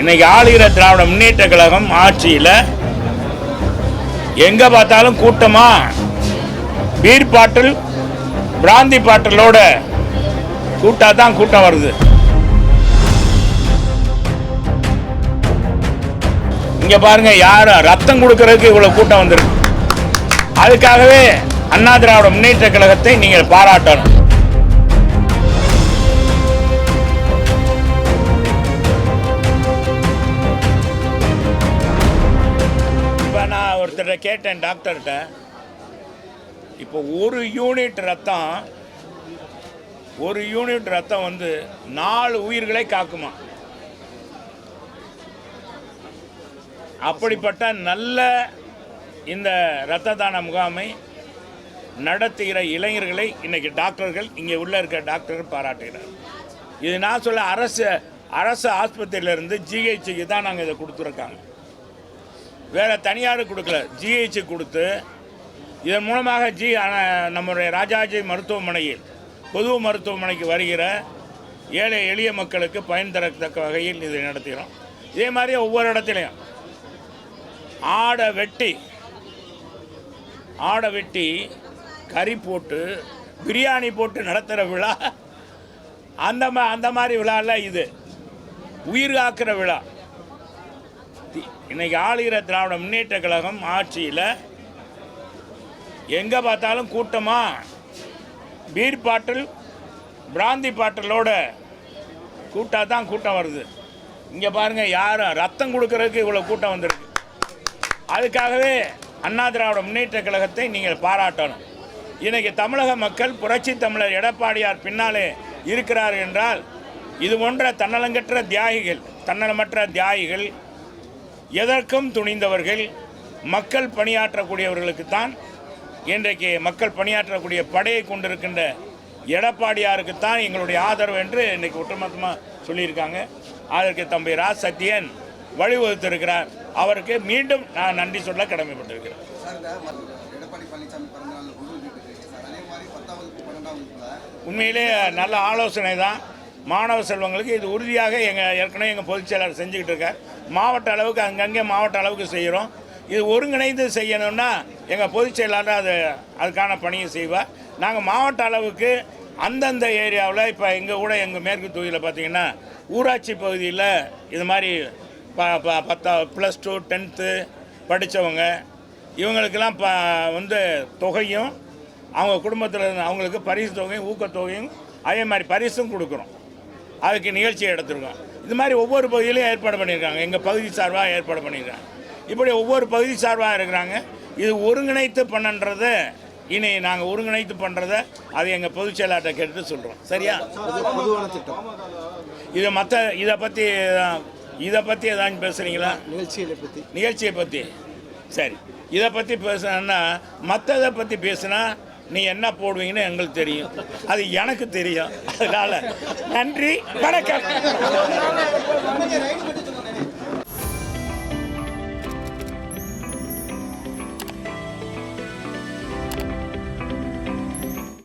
இன்னைக்கு ஆளுகிற திராவிட முன்னேற்ற கழகம் ஆட்சியில் எங்கே பார்த்தாலும் கூட்டமா பீர் பாட்டில் பிராந்தி பாட்டிலோட கூட்டா தான் கூட்டம் வருது. இங்க பாருங்க யார் ரத்தம் கொடுக்கறதுக்கு இவ்வளவு கூட்டம் வந்திருக்கு. அதுக்காகவே அண்ணா திராவிட முன்னேற்ற கழகத்தை நீங்கள் பாராட்டணும். ஒருத்தர்கிட்ட கேட்டேன் டாக்டர்கிட்ட. இப்போ ஒரு யூனிட் ரத்தம் ஒரு யூனிட் ரத்தம் வந்து நாலு உயிர்களை காக்குமா? அப்படிப்பட்ட நல்ல இந்த இரத்த தான முகாமை நடத்துகிற இளைஞர்களை இன்றைக்கி டாக்டர்கள் இங்கே உள்ளே இருக்க டாக்டர்கள் பாராட்டுகிறார். இது நான் சொல்ல அரசு அரசு ஆஸ்பத்திரியிலேருந்து ஜிஹெச்சுக்கு தான் நாங்கள் இதை கொடுத்துருக்காங்க. வேறு தனியார் கொடுக்கல. ஜிஹெச் கொடுத்து இதன் மூலமாக ஜி நம்முடைய ராஜாஜி மருத்துவமனையில் பொது மருத்துவமனைக்கு வருகிற ஏழை எளிய மக்களுக்கு பயன் தரத்தக்க வகையில் இதை நடத்துகிறோம். இதே மாதிரி ஒவ்வொரு இடத்துலையும் ஆடை வெட்டி ஆடை வெட்டி கறி போட்டு பிரியாணி போட்டு நடத்துகிற விழா. அந்த மா அந்த மாதிரி விழாவில் இது. உயிர் காக்கிற விழா. இன்றைக்கி இன்னைக்கு ஆளுகிற திராவிட முன்னேற்ற கழகம் ஆட்சியில் எங்கே பார்த்தாலும் கூட்டமாக பீர் பாட்டில் பிராந்தி பாட்டிலோட கூட்டாக தான் கூட்டம் வருது. இங்கே பாருங்கள் யாரும் ரத்தம் கொடுக்கறதுக்கு இவ்வளோ கூட்டம் வந்திருக்கு. அதுக்காகவே அண்ணா திராவிட முன்னேற்ற கழகத்தை நீங்கள் பாராட்டணும். இன்றைக்கி தமிழக மக்கள் புரட்சி தமிழர் எடப்பாடியார் பின்னாலே இருக்கிறார் என்றால் இது போன்ற தன்னலங்கற்ற தியாகிகள் தன்னலமற்ற தியாகிகள் எதற்கும் துணிந்தவர்கள் மக்கள் பணியாற்றக்கூடியவர்களுக்குத்தான் இன்றைக்கு மக்கள் பணியாற்றக்கூடிய படையை கொண்டிருக்கின்ற எடப்பாடியாருக்குத்தான் எங்களுடைய ஆதரவு என்று இன்றைக்கு ஒட்டுமொத்தமாக சொல்லியிருக்காங்க. அதற்கு தம்பி ரா சத்யன் வழிவகுத்திருக்கிறார் அவருக்கு மீண்டும் நான் நன்றி சொல்ல கடமைப்பட்டிருக்கிறேன். உண்மையிலே நல்ல ஆலோசனை தான் மாணவ செல்வங்களுக்கு இது உறுதியாக எங்கள் ஏற்கனவே எங்கள் பொதுச் செயலாளர் செஞ்சுக்கிட்டு இருக்கார். மாவட்ட அளவுக்கு அங்கங்கே மாவட்ட அளவுக்கு செய்கிறோம் இது ஒருங்கிணைந்து செய்யணும்னா எங்கள் பொதுச் செயலாளர் அது அதுக்கான பணியை செய்வார். நாங்கள் மாவட்ட அளவுக்கு அந்தந்த ஏரியாவில் இப்போ எங்கள் கூட எங்கள் மேற்கு தொகுதியில் பார்த்திங்கன்னா ஊராட்சி பகுதியில் இது மாதிரி ப ப பத்தா ப்ளஸ் டூ டென்த்து படித்தவங்க இவங்களுக்கெல்லாம் ப வந்து தொகையும் அவங்க குடும்பத்தில் அவங்களுக்கு பரிசு தொகையும் ஊக்கத்தொகையும் அதே மாதிரி பரிசும் கொடுக்குறோம் அதுக்கு நிகழ்ச்சி எடுத்துருக்கோம் இது மாதிரி ஒவ்வொரு பகுதியிலையும் ஏற்பாடு பண்ணியிருக்காங்க. எங்கள் பகுதி சார்பாக ஏற்பாடு பண்ணியிருக்காங்க. இப்படி ஒவ்வொரு பகுதி சார்பாக இருக்கிறாங்க. இது ஒருங்கிணைத்து பண்ணன்றதை இனி நாங்கள் ஒருங்கிணைத்து பண்ணுறதை அது எங்கள் பொதுச் செயலாளர்கிட்ட கேட்டு சொல்கிறோம் சரியா? இதை மற்ற இதை பற்றி இதை பற்றி ஏதாச்சும் பேசுகிறீங்களா நிகழ்ச்சிகளை பற்றி நிகழ்ச்சியை பற்றி சரி. இதை பற்றி பேசுனா மற்றதை பற்றி பேசுனா நீ என்ன போடுவீங்கன்னு எங்களுக்கு தெரியும். அது எனக்கு தெரியும். அதனால நன்றி வணக்கம்.